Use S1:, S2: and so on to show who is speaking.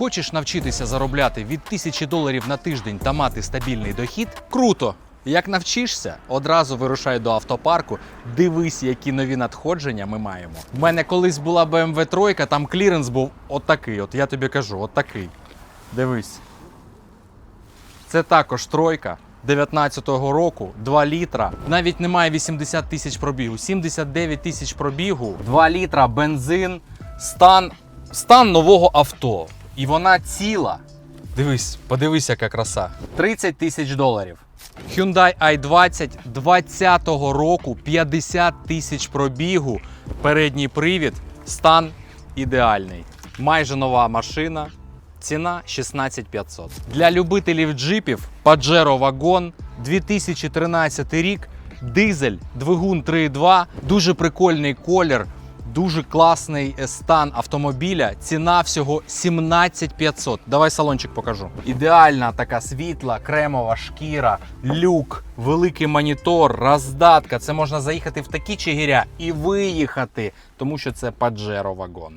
S1: Хочеш навчитися заробляти від тисячі доларів на тиждень та мати стабільний дохід? Круто! Як навчишся, одразу вирушай до автопарку, дивись, які нові надходження ми маємо. У мене колись була BMW 3, там кліренс був отакий, от я тобі кажу, отакий. Дивись. Це також тройка 19-го року, 2 літра. Навіть немає 80 тисяч пробігу, 79 тисяч пробігу, 2 літра бензин, стан, стан нового авто. І вона ціла. Дивись, подивись, яка краса. 30 тисяч доларів. Hyundai i20 20-го року 50 тисяч пробігу, передній привід, стан ідеальний. Майже нова машина. Ціна 16500. Для любителів джипів Pajero Wagon 2013 рік, дизель, двигун 3.2, дуже прикольний колір, дуже класний е, стан автомобіля. Ціна всього 17500. Давай салончик покажу. Ідеальна така світла, кремова шкіра, люк, великий монітор, роздатка. Це можна заїхати в такі чигиря і виїхати, тому що це Pajero Wagon.